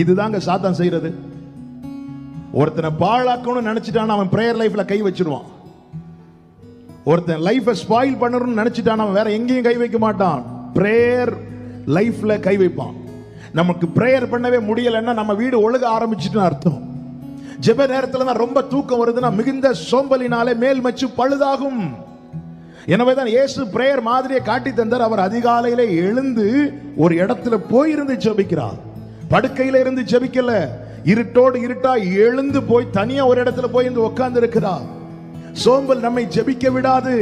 இதுதாங்க சாத்தான் செய்யறது. ஒருத்தனை பாழாக்கணும்னு நினைச்சிட்டான் அவன் பிரேயர் லைஃப்ல கை வச்சிருவான். ஒருத்தன் லைஃபை ஸ்பாயில் பண்ணணும்னு நினைச்சிட்டான் அவன் வேற எங்கேயும் கை வைக்க மாட்டான். பிரேயர் லைஃப்ல கை வைப்பான். நமக்கு பிரேயர் பண்ணவே முடியலன்னா நம்ம வீடு ஒழுக ஆரம்பிச்சுட்டு அர்த்தம். ஜெப நேரத்தில் தான் ரொம்ப தூக்கம் வருதுன்னா மிகுந்த சோம்பலினாலே மேல் மச்சு பழுதாகும். எனவே தான் இயேசு பிரேயர் மாதிரியை காட்டி தந்தார். அவர் அதிகாலையில எழுந்து ஒரு இடத்துல போயிருந்து ஜெபிக்கிறார். படுக்கையில இருந்து ஜெபிக்கல. இருட்டோடு இருட்டா எழுந்து போய் தனியா ஒரு இடத்துல போய் இருந்து உட்கார்ந்து இருக்கிறார் சோம்பல் நம்மை ஜெபிக்க விடாது.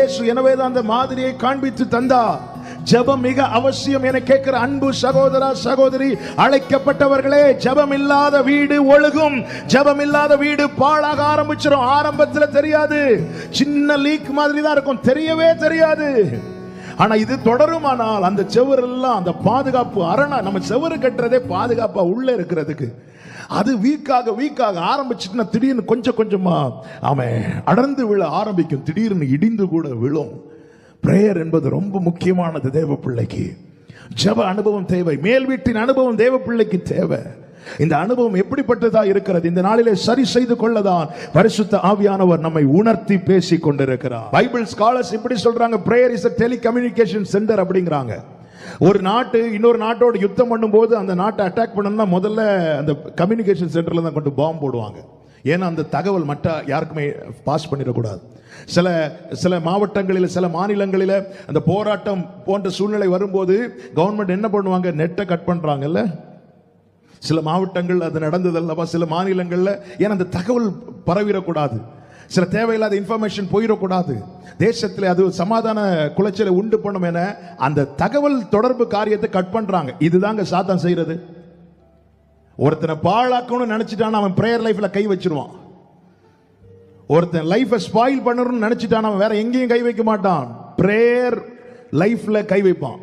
ஏசு எனவே தான் அந்த மாதிரியை காண்பித்து தந்தா ஜெபம் மிக அவசியம் என கேட்கிற அன்பு சகோதரா சகோதரி அழைக்கப்பட்டவர்களே ஜபம் இல்லாத வீடு ஒழுகும். ஜபம் இல்லாத வீடு பாழாக ஆரம்பிச்சிடும் ஆரம்பத்துல தெரியாது. சின்ன லீக் மாதிரி தான் இருக்கும். தெரியவே தெரியாது. ஆனா இது தொடருமானால் அந்த செவரெல்லாம் அந்த பாதுகாப்பு அரணா நம்ம செவரு கட்டுறதே பாதுகாப்பா உள்ள இருக்கிறதுக்கு. அது வீக்காக வீக்காக ஆரம்பிச்சுட்டுனா திடீர்னு கொஞ்சம் கொஞ்சமா அவன் அடர்ந்து விழ ஆரம்பிக்கும். திடீர்னு இடிந்து கூட விழும். பிரேயர் என்பது ரொம்ப முக்கியமானது தேவ பிள்ளைக்கு ஜப அனுபவம் தேவை. மேல் வீட்டின் அனுபவம் தேவ பிள்ளைக்கு தேவை. இந்த அனுபவம் எப்படிப்பட்டதா இருக்கிறது? இந்த நாளிலே சரி செய்து கொள்ளதான் பரிசுத்த ஆவியானவர் நம்மை உணர்த்தி பேசி கொண்டிருக்கிறார். பைபிள் ஸ்காலர்ஸ் இப்படி சொல்றாங்க prayer is telecommunication centre அப்படிங்கிறாங்க. ஒரு நாட்டு இன்னொரு நாட்டோட யுத்தம் பண்ணும்போது அந்த நாட்டை அட்டாக் பண்ணணும்னா முதல்ல அந்த கம்யூனிகேஷன் சென்டர்ல தான் கொண்டு பாம்பு போடுவாங்க. ஏன்னா அந்த தகவல் மற்ற யாருக்குமே பாஸ் பண்ணிடக்கூடாது. சில சில மாவட்டங்களில் சில மாநிலங்களில் அந்த போராட்டம் போன்ற சூழ்நிலை வரும்போது கவர்மெண்ட் என்ன பண்ணுவாங்க? நெட்டை கட் பண்ணுறாங்கல்ல சில மாவட்டங்கள் அது நடந்ததல்லவா சில மாநிலங்களில் ஏன்னா அந்த தகவல் பரவிடக்கூடாது? சில தேவையில்லாத இன்ஃபர்மேஷன் போயிடக்கூடாது. தேசத்தில் அது சமாதான குலைச்சலை உண்டு பண்ணும் என அந்த தகவல் தொடர்பு காரியத்தை கட் பண்ணுறாங்க இதுதாங்க சாத்தான் செய்கிறது ஒருத்தனை பாழாக்கணும்னு நினச்சிட்டான் அவன் ப்ரேயர் லைஃப்பில் கை வச்சிருவான். ஒருத்தன் லைஃப்பை ஸ்பாயில் பண்ணணும்னு நினச்சிட்டான் அவன் வேற எங்கேயும் கை வைக்க மாட்டான். ப்ரேயர் லைஃப்பில் கை வைப்பான்.